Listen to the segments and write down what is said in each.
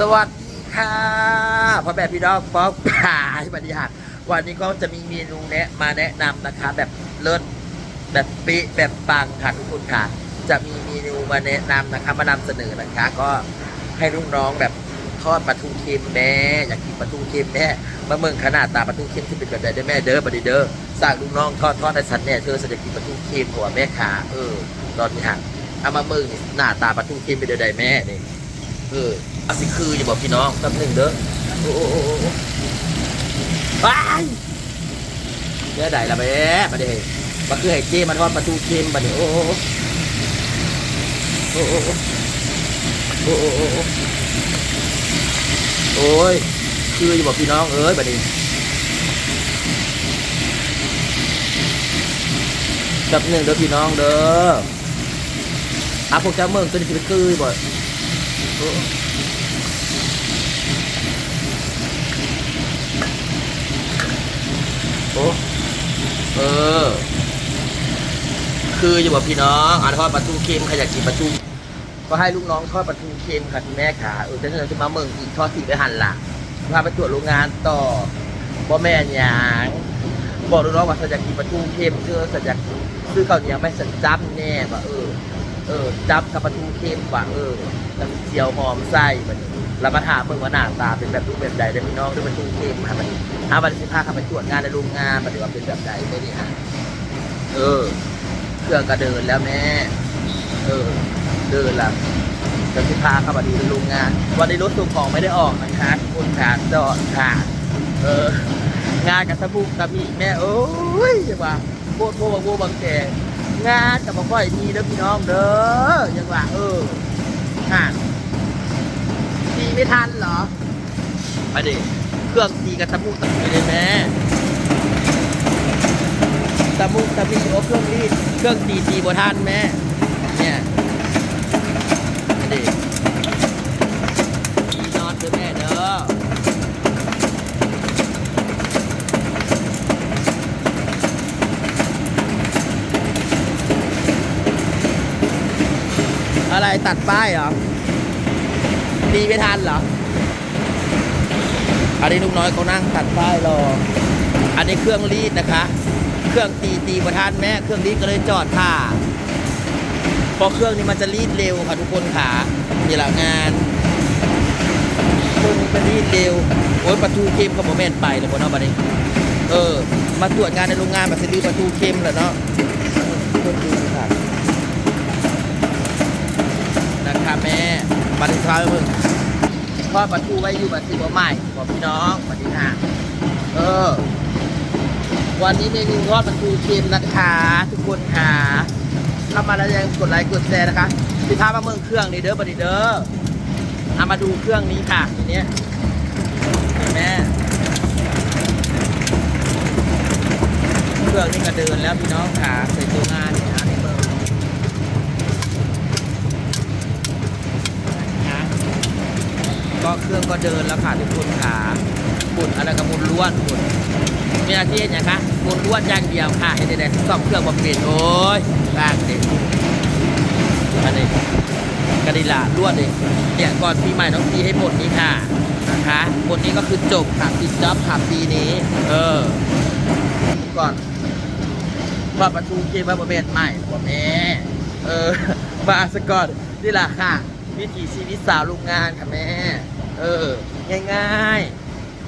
สวัสดีค่ะพ่อแม่พี่น้องป๊อกป่าสวัสดีค่ะวันนี้ก็จะมีเมนูแนะมาแนะนำนะคะ แบบเลิศแบบป๊ะแบบปังค่ะทุกคนค่ะ จะมีเมนูมาแนะนำนะคะมานำเสนอนะคะ ก็ให้ลูกน้องแบบทอดปลาทูเค็มแม่อยากกินปลาทูเค็มแม่มาเมืองขนาดตาปลาทูเค็มที่เป็นแบบไหนได้แม่เด้อบัดนี้เด้อสั่งลูกน้องทอดทอดให้สันแน่เธอสันจะกินปลาทูเค็มหัวแม่ขาเออ ตอนนี้ค่ะเอามาเมืองหน้าตาปลาทูเค็มเป็นแบบใดแม่นี่เออ อาสิคืออย่าบอกพี่น้องแป๊บหนึ่งเด้อโอ้โหไปเนื้อใดละแม่มาเดี๋ยวมาคือไห่เจ้มาทอดประตูเค็มมาเดี๋ยวโอ้โหโอ้โหโอ้โอ้ยคืออย่าบอกพี่น้องเอ้ยมาเดี๋ยวแป๊บหนึ่งเด้อพี่น้องเด้ออาพวกเจ้าเมืองตัวนี้คือบ่โอ้ คืออยู่บอกพี่น้องอ่านทอดปลาทูเค็มใครอยากกินปลาทูก็ให้ลูกน้องทอดปลาทูเค็มค่ะคุณแม่ขาเออจะจะมาเมืองอีกทอดสีไปหันหลังพาไปตรวจโรงงานต่อบ่แม่นหยางบอกลูกน้องว่าถ้าอยากินปลาทูเค็มเธอสัญญาซื้อข้าวเหนียวไม่สัญจับแน่ว่าเออ เออจับกับปลาทูเค็มว่าเออน้ำเจียวหอมไส้มันเรามาถามเมืองว่าหน้าตาเป็นแบบรูปแบบใดได้พี่น้องด้วยปลาทูเค็มค่ะมันถ้าวันสิบห้าเข้าไปตรวจงานในโรงงานมันว่าเป็นแบบใดได้นี่ฮะเออ เครื่องก็เดินแล้วแม่เออเดินละจะสิพาเข้ามาดูในโรงงาน วันนี้รถส่งของไม่ได้ออกนะคะคุณขาจอดค่ะเอองานกับสบู่กับมีแม่โอ้ยยังว่าโบดโบดโบบางแกงานกับมาค่อยมีเด้อพี่น้องเด้อยังว่าเออห่านตีไม่ทันเหรอไปดิเครื่องตีกับสบู่ตะมีเลยแม่ ตะมุตะมีโอเครื่องรีดเครื่องตีตีบทันแม่เนี่ยดิตีนอนเด้อแม่เด้ออะไรตัดป้ายเหรอตีไม่ทันเหรออันนี้ลูกน้อยเขานั่งตัดป้ายรอ อันนี้เครื่องรีดนะคะ เครื่องตีตีประทานแม่เครื่องรีดก็เลยจอดค่ะเพราะเครื่องนี้มันจะรีดเร็วค่ะทุกคนขานี่แหละงานเครื่องนี้มันรีดเร็วโอ้ยประตูเค็มเขาบอกแม่นไปเลยบนเอาบัดนี้เออ มาตรวจงานในโรงงานมาซื้อประตูเค็มแหละเนาะคนดูค่ะนะคะแม่บัตรเช้ามึงทอประตูไว้อยู่บัตรสิบใหม่บอกพี่น้องบัตรที่ห้าเออ วันนี้เมนูทอดปลาทูเค็มนะคะ ทุกคนค่ะเข้ามาแล้วยังกดไลค์กดแชร์นะคะสิพามาเมืองเครื่องนี่เด้อบัดนี้เด้อเอามาดูเครื่องนี้ค่ะทีเนี้ยเห็นไหมเครื่องนี้ก็เดินแล้วพี่น้องค่ะใส่ตัวงานเนี่ยนะในเมืองนะคะก็เครื่องก็เดินแล้วค่ะทุกคนค่ะปุ่นอะไรกับมุนล้วนปุ่น มีหน้าที่อย่างคะมูลล้วนอย่างเดียวค่ะให้ได้ๆซ่อมเครื่องมาเปลี่ยนโอ้ยร่างเด็กอันนี้กระดิละล้วนเลยเนี่ยก่อนปีใหม่ต้องปีให้หมดนี้ค่ะนะคะหมดนี้ก็คือจบค่ะปิดจ็อบค่ะปีนี้ เออ ก่อนพอประตูเกมว่าประเภทใหม่บ่แม่เออมาสก่อนนี่แหละค่ะ วิถีชีวิตสาวโรงงานค่ะแม่ เออ ง่ายๆ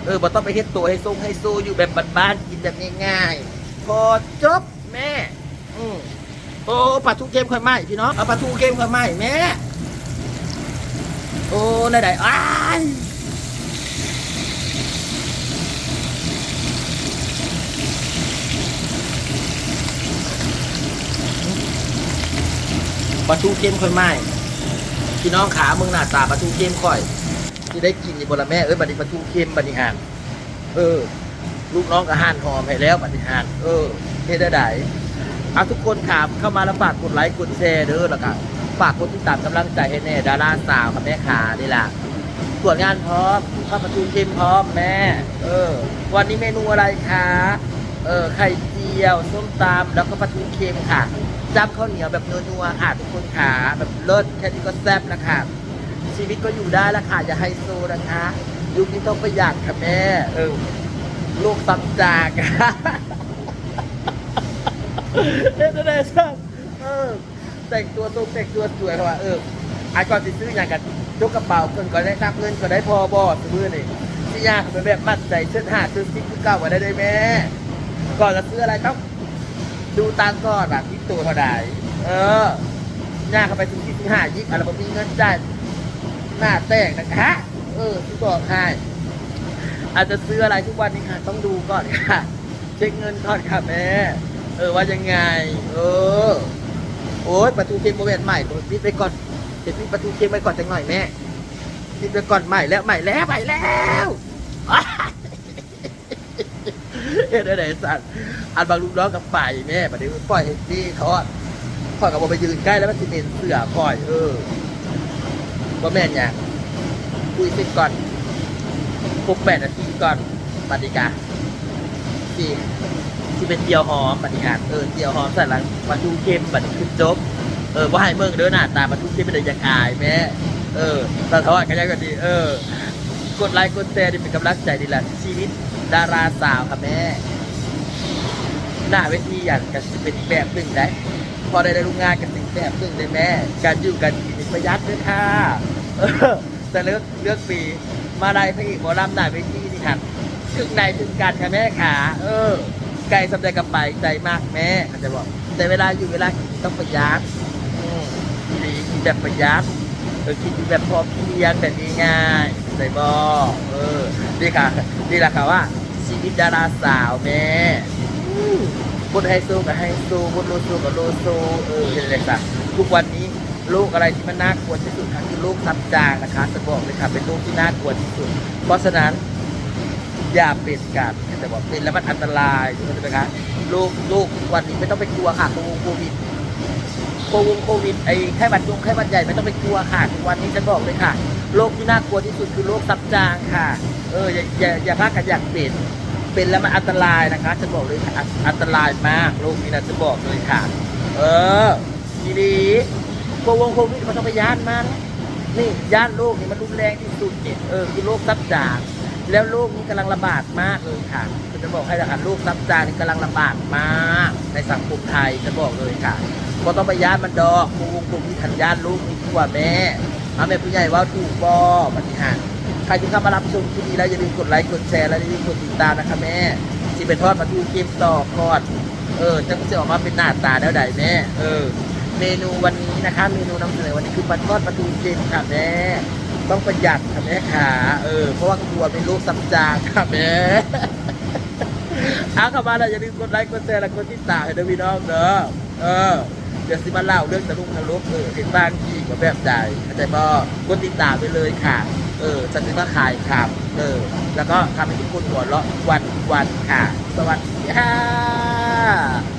เออบ่ต้องไปเฮ็ดตัวให้ซุ้งให้สู้อยู่แบบบ้านๆกินแบบง่ายๆพอจบแม่ อืมโอ้ปลาทูเค็มค่อยไหมพี่น้องเอาปลาทูเค็มค่อยไหมแม่ โอ้ไหนๆอ้ายปลาทูเค็มค่อยไหมพี่น้องขาเมืองหน้าตาปลาทูเค็มค่อย ที่ได้กินนี่บละแม่เอ้ยบัดนี้ปลาทูเค็มบัดนี้ห่านเออ ลูกน้องก็ห่านหอมให้แล้วบัดนี้ห่านเออเฮ็ดได้ไดเอาทุกคนถามเข้ามาแล้วฝากกดไลค์กดแชร์เด้อแล้วก็ฝากกดติดตามกำลังใจให้แน่ดาราสาวกับแม่ขานี่ล่ะตรวจงานพร้อมข้าวปลาทูเค็มพร้อมแม่ เออ วันนี้เมนูอะไรคะเออไข่เจียวส้มตำแล้วก็ปลาทูเค็มค่ะจับข้าวเหนียวแบบนัวๆค่ะทุกคนขาแบบเลิศแค่นี้ก็แซ่บแล้วค่ะ ชีวิตก็อยู่ได้ละค่ะ อย่าไฮโซนะคะ ยุคนี้ต้องประหยัดค่ะแม่ เออโลกซับจากเอ๊ะได้สักเออแต่งตัวตรงแต่งตัวสวยเขาว่าเออไอ้ก่อนสิซื้ออย่างกันยกกระเป๋าเงินก็ได้นับเงินก็ได้พอบอซื้อนี่ที่ยากเป็นแบบมั่นใจเชิดหาซื้อซิกคือเก่าก็ได้ด้วยแม่ ก่อนจะซื้ออะไรต้องดูตามก่อนแบบที่ตัวเท่าไหร่เออยากเข้าไปถึงที่ที่ห้ายิบอะไรแบบมีเงินจ่าย หน้าแตกนะคะ เออที่บอกให้อาจจะซื้ออะไรทุกวันนี้ค่ะ ต้องดูก่อนค่ะ เช็คเงินก่อนค่ะแม่เออว่ายังไง เออ โอ้ยประตูเค็มโมเมนต์ใหม่ตัวปิดไปก่อนเดี๋ยวปิดประตูเค็มไปก่อนจังหน่อยแม่ปิดไปก่อนใหม่แล้วใหม่แล้วใหม่แล้วเอ็ดไหนสัตว์อันบางลูกน้องกับไปแม่ประเดี๋ยวปล่อยให้ที่เขาอะปล่อยกับผมไปยืนใกล้แล้วมันจะเป็นเสือปล่อย เออ ว่าแม่นเนี่ยคุยสร็จก่อนครบแปดนาทีก่อนปฏิกาสี่ที่เป็นเจียวหอมปฏิหารเออเจียวหอมใส่หลังปลาทูเค็มปฏิคือจบ เออว่าให้เมืองเด้อหน้าตาปลาทูเค็มเป็นอย่างอายแม่เออตาทอดกันยังกันดี เออ กดไลค์กดแชร์นี่เป็นกำลังใจดีละชีวิตดาราสาวค่ะแม่ หน้าเวทีอย่างกันจะเป็นอีกแบบหนึ่งได้พอได้ได้รู้งานกันสิแบบหนึ่งเลยแม่ การอยู่กันกิน ประหยัดด้วยค่ะเออแต่เลือกเลือกปี มาได้พระเอกหมอลำหน้าเวทีนี่ค่ะถึงไหนถึงกันค่ะแม่ขาเออ ไก่สำใจกับไปใจมากแม่อาจจะบอก แต่เวลาอยู่เวลากินต้องประหยัดอืมดีกินแบบประหยัดเออกินแบบพอเพียงแต่ง่ายๆใส่บอเออนี่ค่ะนี่แหละค่ะว่าชีวิตดาราสาวแม่อืมคนไฮโซกับไฮโซคนโลโซกับโลโซเออเห็นเลยค่ะทุกวันนี้ โรคอะไรที่มันน่ากลัวที่สุดค่ะคือโรคซับจางนะคะจะบอกเลยค่ะเป็นโรคที่น่ากลัวที่สุด เพราะฉะนั้นอย่าเป็นกันแต่บอกเป็นแล้วมันอันตรายใช่ไหมคะโรคโรคทุกวันนี้ไม่ต้องไปกลัวค่ะโควิดโควิดโควิดไอ้ไข้หวัดยงไข้หวัดใหญ่ไม่ต้องไปกลัวค่ะวันนี้ฉันบอกเลยค่ะโรคที่น่ากลัวที่สุดคือโรคซับจางค่ะเอออย่าอย่าอย่าพลาดกันอยากเป็นเป็นแล้วมันอันตรายนะคะฉันบอกเลยค่ะอันอันตรายมากโรคนี้นะฉันบอกเลยค่ะ เออทีนี้ โควงโควิดมันต้องไปย่านมันนี่ย่านโรคนี่มันรุนแรงที่สุดเนี่ยเออคือโรคซับจางแล้วโรคนี้กำลังระบาดมากเลยค่ะจะบอกให้นะคะโรคซับจางนี่กำลังระบาดมาก ในสังคมไทยจะบอกเลยค่ะก็ต้องไปย่านมันดอกกลุ่มกลุ่มที่ทันย่านลูกนี่กว่าแม่เอาแม่ผู้ใหญ่ว่าถูกบอปฏิหารใครที่เข้ามารับชมที่นี่แล้วอย่าลืมกดไลค์กดแชร์และอย่าลืมกดติดตามนะคะแม่ที่เป็นทอดปลาทูเค็มต่อทอดเออจะจะออกมาเป็นหน้าตาแล้วใดแม่เออ เมนูวันนี้นะคะ เมนูนำเสนอวันนี้คือปลาทอดปลาทูเค็มค่ะแม่ต้องประหยัดค่ะแม่ขาเออเพราะว่ากลัวเป็นโรคซับจางค่ะแม่เอาเข้ามาแล้วอย่าลืมกดไลค์กดแชร์และกดติดตามให้ด้วยพี่น้องเด้อเออเดี๋ยวสิมาเล่าเรื่องตะลุงนรกเออเห็นบ้างที่กับแบบใดเข้าใจบ่กดติดตามไปเลยค่ะ เออจะซื้อมาขายครับเออ แล้วก็ทำให้ทุกคนหัวเราะวันวันค่ะ สวัสดีค่ะ